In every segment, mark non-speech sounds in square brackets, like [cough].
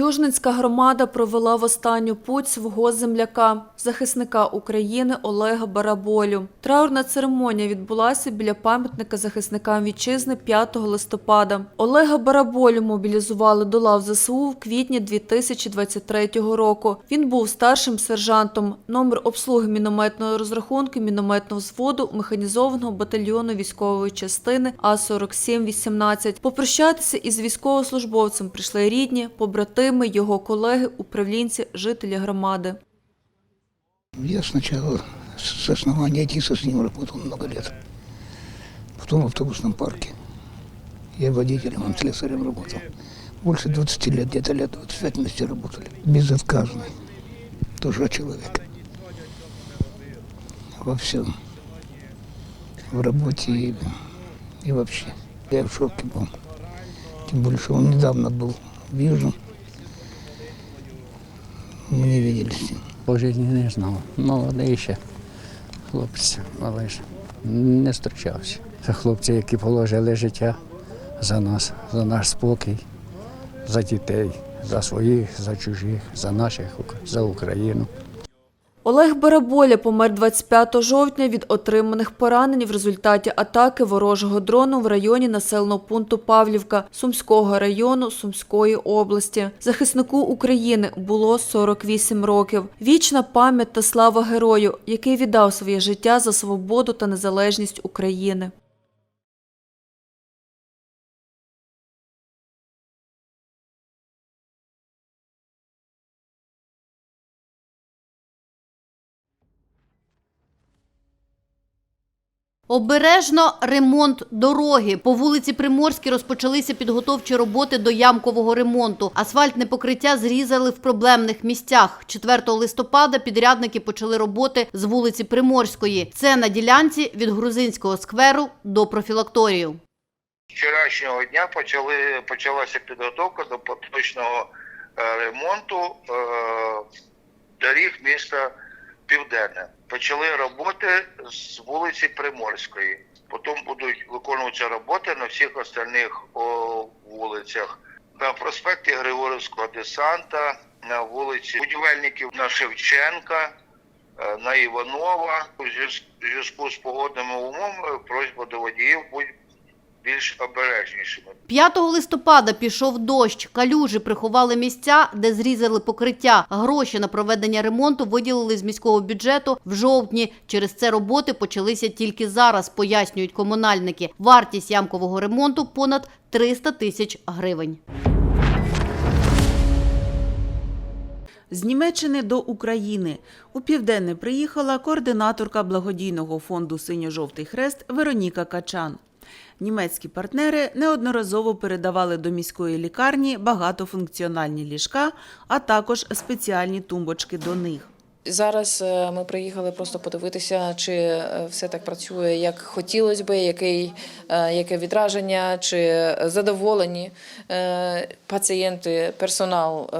Южницька громада провела в останню путь свого земляка, захисника України Олега Бараболю. Траурна церемонія відбулася біля пам'ятника захисникам вітчизни 5 листопада. Олега Бараболю мобілізували до лав ЗСУ в квітні 2023 року. Він був старшим сержантом, номер обслуги мінометної розрахунки мінометного взводу механізованого батальйону військової частини А-47-18. Попрощатися із військовослужбовцем прийшли рідні, побратими, його колеги, управлінці, жителі громади. Я сначала с основания ТИСа с ним работал много лет. Потом в автобусном парке. Я водителем, он слесарем работал. Больше 20 лет, где-то лет 25 вместе работали. Безотказный. Тоже человек. Во всем. В работе и, и вообще. Я в шоке был. Тем более, что он недавно был в Южном. Не виделись. По житті не знав. Молодий ще хлопець, але ж не зустрічався. Це хлопці, які положили життя за нас, за наш спокій, за дітей, за своїх, за чужих, за наших, за Україну. Олег Бараболя помер 25 жовтня від отриманих поранень в результаті атаки ворожого дрону в районі населеного пункту Павлівка Сумського району Сумської області. Захиснику України було 48 років. Вічна пам'ять та слава герою, який віддав своє життя за свободу та незалежність України. Обережно ремонт дороги. По вулиці Приморській розпочалися підготовчі роботи до ямкового ремонту. Асфальтне покриття зрізали в проблемних місцях. 4 листопада підрядники почали роботи з вулиці Приморської. Це на ділянці від Грузинського скверу до профілакторію. Вчорашнього дня почали, почалася підготовка до поточного е, ремонту е, доріг міста Південне. Почали роботи з вулиці Приморської. Потім будуть виконуватися роботи на всіх остальних вулицях. На проспекті Григорівського десанта, на вулиці будівельників на Шевченка, е, на Іванова. У зв'яз- у зв'язку з погодними умовами просьба до водіїв будь більш обережнішими. 5 листопада пішов дощ. Калюжі приховали місця, де зрізали покриття. Гроші на проведення ремонту виділили з міського бюджету в жовтні. Через це роботи почалися тільки зараз, пояснюють комунальники. Вартість ямкового ремонту понад 300 тисяч гривень. З Німеччини до України у південне приїхала координаторка благодійного фонду Синьо-жовтий хрест Вероніка Качан. Німецькі партнери неодноразово передавали до міської лікарні багатофункціональні ліжка, а також спеціальні тумбочки до них. Зараз е, ми приїхали просто подивитися, чи е, все так працює, як хотілося би, який, е, яке відраження, чи задоволені пацієнти, персонал,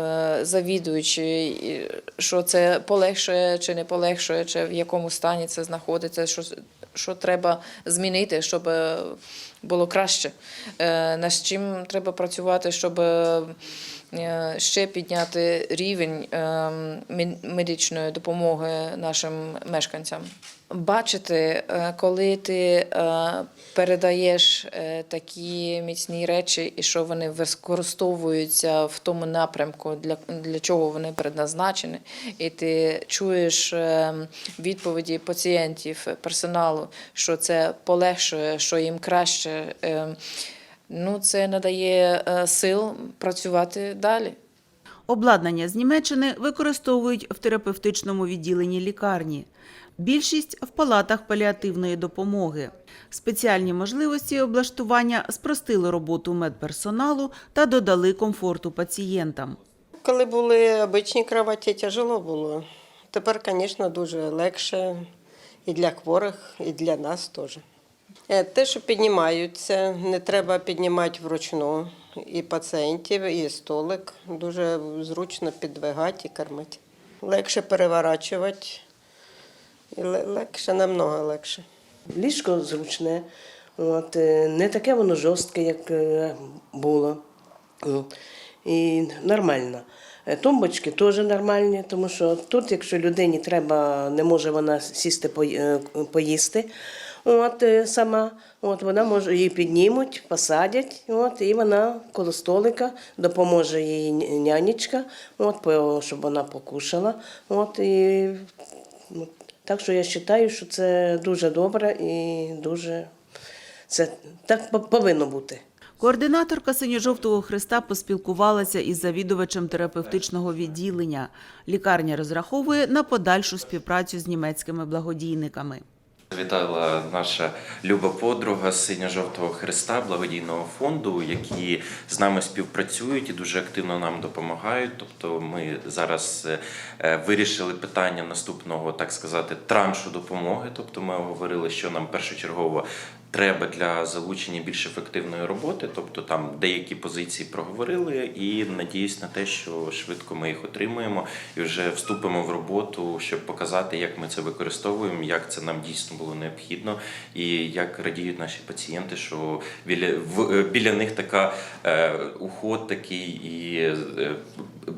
завідуючі, і що це полегшує чи не полегшує, чи в якому стані це знаходиться, що, що треба змінити, щоб е, було краще. Е, Над чим треба працювати, щоб е, ще підняти рівень е, медичної допомоги нашим мешканцям. Бачити, е, коли ти е, передаєш е, такі міцні речі, і що вони використовуються в тому напрямку, для, для чого вони предназначені, і ти чуєш е, відповіді пацієнтів, персоналу, що це полегшує, що їм краще. Ну, це надає е, сил працювати далі. Обладнання з Німеччини використовують в терапевтичному відділенні лікарні. Більшість в палатах паліативної допомоги. Спеціальні можливості облаштування спростили роботу медперсоналу та додали комфорту пацієнтам. Коли були обичні кроваті, тяжело було. Тепер, звісно, дуже легше і для хворих, і для нас теж. Е, Те, що піднімаються, не треба піднімати вручну і пацієнтів, і столик. Дуже зручно підвигати і кормити. Легше переворачувати, і легше, намного легше. Ліжко зручне, от, е, не таке воно жорстке, як е, було. І нормально. Тумбочки теж нормальні, тому що тут, якщо людині треба, не може вона сісти поїсти от, е, сама, от, вона може її піднімуть, посадять, от, і вона коло столика допоможе їй нянечка, от, щоб вона покушала. От, і, ну, так що я вважаю, що це дуже добре і дуже це так повинно бути. Координаторка синьо-жовтого хреста поспілкувалася із завідувачем терапевтичного відділення. Лікарня розраховує на подальшу співпрацю з німецькими благодійниками. Вітала наша люба подруга з синьо-жовтого хреста благодійного фонду, які з нами співпрацюють і дуже активно нам допомагають. Тобто, ми зараз е, вирішили питання наступного, так сказати, траншу допомоги. Тобто, ми говорили, що нам першочергово треба для залучення більш ефективної роботи. Тобто, там деякі позиції проговорили, і надіюсь на те, що швидко ми їх отримаємо і вже вступимо в роботу, щоб показати, як ми це використовуємо, як це нам дійсно було необхідно, і як радіють наші пацієнти, що біля в е, біля них така е, уход такий і е,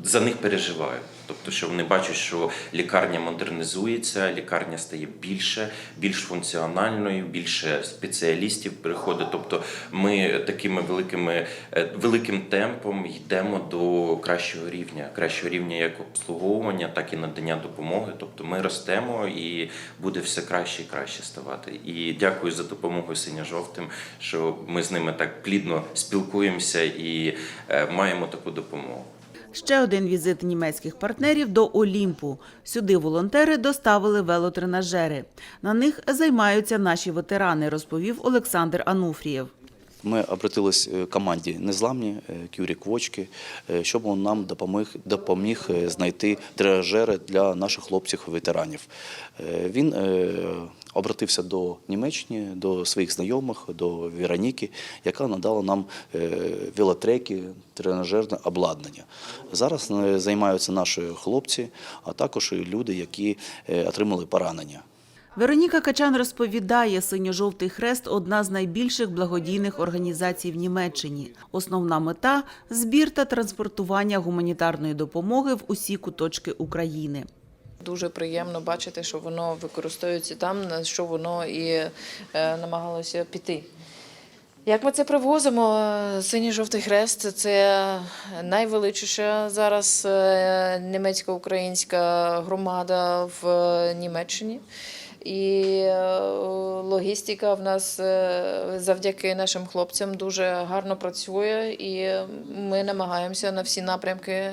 за них переживають. Тобто, що вони бачать, що лікарня модернізується, лікарня стає більше, більш функціональною, більше спеціалістів приходить. Тобто, ми такими великими е, великим темпом йдемо до кращого рівня, кращого рівня як обслуговування, так і надання допомоги. Тобто, ми ростемо і буде все краще і краще ставати. І дякую за допомогу синьо-жовтим, що ми з ними так плідно спілкуємося і е, маємо таку допомогу. Ще один візит німецьких партнерів до Олімпу. Сюди волонтери доставили велотренажери. На них займаються наші ветерани, розповів Олександр Ануфрієв. Ми обратились е, команді Незламні е, Кюрі Квочки, е, щоб він нам допоміг, допоміг знайти тренажери для наших хлопців-ветеранів. Він обратився до Німеччини, до своїх знайомих, до Вероніки, яка надала нам велотреки, тренажерне обладнання. Зараз займаються наші хлопці, а також люди, які отримали поранення. Вероніка Качан розповідає, синьо-жовтий хрест одна з найбільших благодійних організацій в Німеччині. Основна мета збір та транспортування гуманітарної допомоги в усі куточки України. Дуже приємно бачити, що воно використовується там, на що воно і е, намагалося піти. Як ми це привозимо? Синій жовтий хрест це найвеличіша зараз е, німецько-українська громада в е, Німеччині. І е, логістика в нас завдяки нашим хлопцям дуже гарно працює, і ми намагаємося на всі напрямки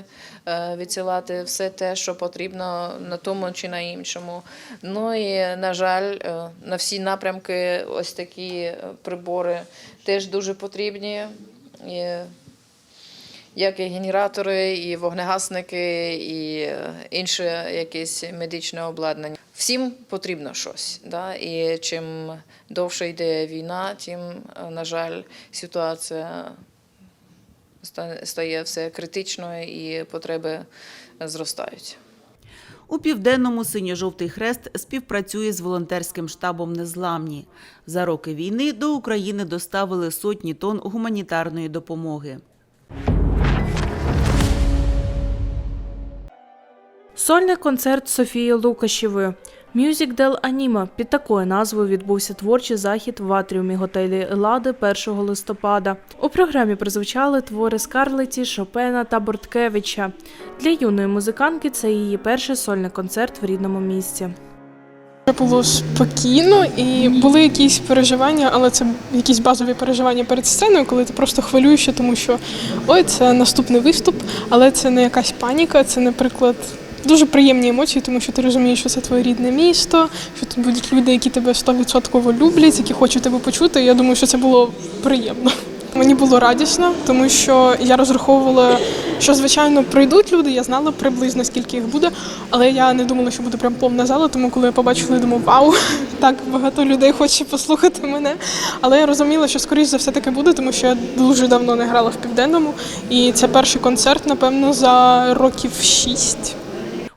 відсилати все те, що потрібно на тому чи на іншому. Ну і на жаль, на всі напрямки ось такі прибори теж дуже потрібні. І як і генератори, і вогнегасники, і е, інше якесь медичне обладнання. Всім потрібно щось. Да? І чим довше йде війна, тим, е, на жаль, ситуація стає все критичною і потреби зростають. У південному синьо-жовтий хрест співпрацює з волонтерським штабом Незламні. За роки війни до України доставили сотні тонн гуманітарної допомоги. Сольний концерт Софії Лукашєвої. Music del Anima під такою назвою відбувся творчий захід в атріумі готелі Елади 1 листопада. У програмі прозвучали твори Скарлеті, Шопена та Борткевича. Для юної музиканки це її перший сольний концерт в рідному місті. Було спокійно і були якісь переживання, але це якісь базові переживання перед сценою, коли ти просто хвилюєшся, тому що ой, це наступний виступ, але це не якась паніка, це, наприклад, дуже приємні емоції, тому що ти розумієш, що це твоє рідне місто, що тут будуть люди, які тебе 100% люблять, які хочуть тебе почути. Я думаю, що це було приємно. Мені було радісно, тому що я розраховувала, що звичайно прийдуть люди. Я знала приблизно скільки їх буде, але я не думала, що буде прям повна зала. Тому коли я побачила, я думаю, вау, [laughs] так багато людей хоче послухати мене. Але я розуміла, що скоріш за все таке буде, тому що я дуже давно не грала в південному, і це перший концерт, напевно, за років шість.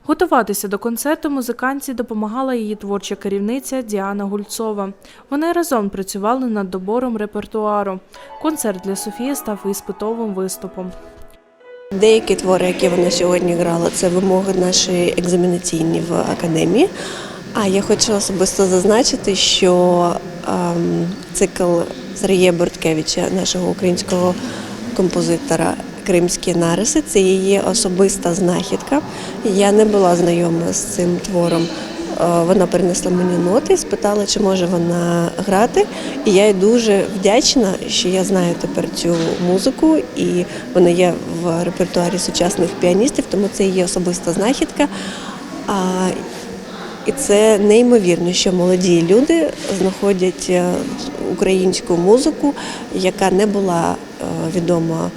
Готуватися до концерту музиканці допомагала її творча керівниця Діана Гульцова. Вони разом працювали над добором репертуару. Концерт для Софії став іспитовим виступом. Деякі твори, які вона сьогодні грала, це вимоги нашої екзаменаційні в академії. А я хочу особисто зазначити, що ем, цикл Сергія Борткевича, нашого українського композитора Кримські нариси, це її особиста знахідка. Я не була знайома з цим твором. Е, Вона принесла мені ноти, спитала, чи може вона грати. І я їй дуже вдячна, що я знаю тепер цю музику, і вона є в репертуарі сучасних піаністів, тому це її особиста знахідка. І це неймовірно, що молоді люди знаходять е, українську музику, яка не була е, відома,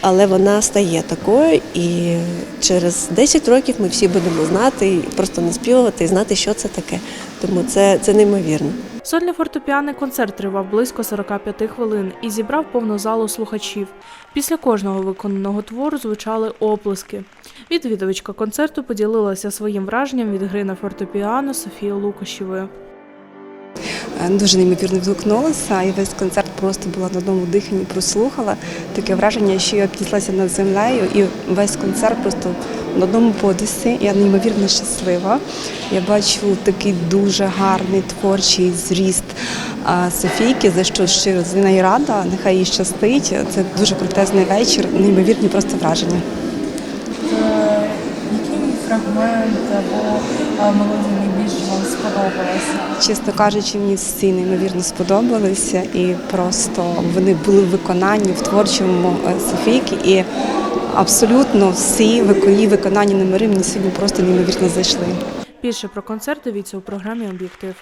але вона стає такою. І через 10 років ми всі будемо знати, і просто наспівувати і знати, що це таке. Тому це, це неймовірно. Сольний фортепіаний концерт тривав близько 45 хвилин і зібрав повну залу слухачів. Після кожного виконаного твору звучали оплески. Відвідувачка концерту поділилася своїм враженням від гри на фортепіано Софією Лукашєвою. Е, Дуже неймовірно відгукнулася, і весь концерт просто була на одному диханні, прослухала. Таке враження, що я піднеслася над землею, і весь концерт просто на одному подисі. Я неймовірно щаслива. Я бачу такий дуже гарний творчий зріст Софійки, за що щиро за неї рада. Нехай їй щастить. Це дуже крутезний вечір, неймовірні просто враження. Який фрагмент або мелодія вам? Чесно кажучи, мені всі неймовірно сподобалися, і просто вони були в виконанні в творчому е, Софійки. І абсолютно всі вик- її виконання номери мені сьогодні просто неймовірно зайшли. Більше про концерт дивіться у програмі Об'єктив.